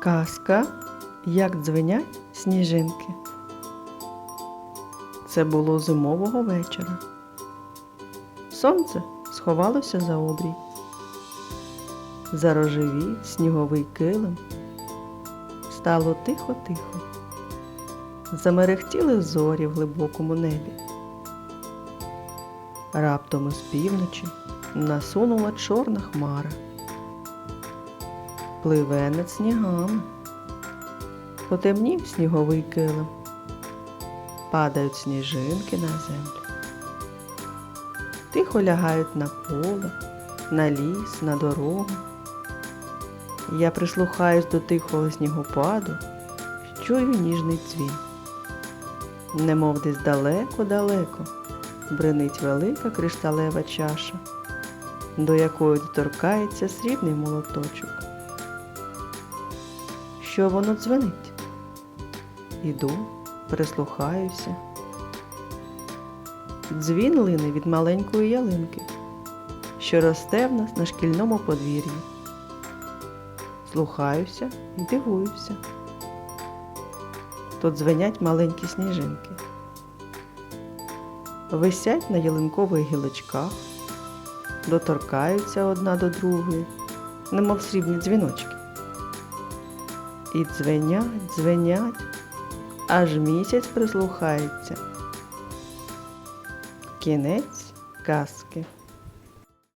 Казка, як дзвенять сніжинки. Це було зимового вечора. Сонце сховалося за обрій. Зарожевів сніговий килим. Стало тихо-тихо. Замерехтіли зорі в глибокому небі. Раптом із півночі насунула чорна хмара. Пливе над снігами. Потемнів сніговий килим. Падають сніжинки на землю. Тихо лягають на поле, на ліс, на дорогу. Я прислухаюсь до тихого снігопаду, чую ніжний дзвін. Немов десь далеко-далеко бренить велика кришталева чаша, до якої доторкається срібний молоточок. Що воно дзвенить? Іду, прислухаюся. Дзвін лине від маленької ялинки, що росте в нас на шкільному подвір'ї. Слухаюся і дивуюся. Тут дзвенять маленькі сніжинки. Висять на ялинкових гілочках, доторкаються одна до другої, немов срібні дзвіночки. І дзвенять, дзвенять, аж місяць прислухається. Кінець казки.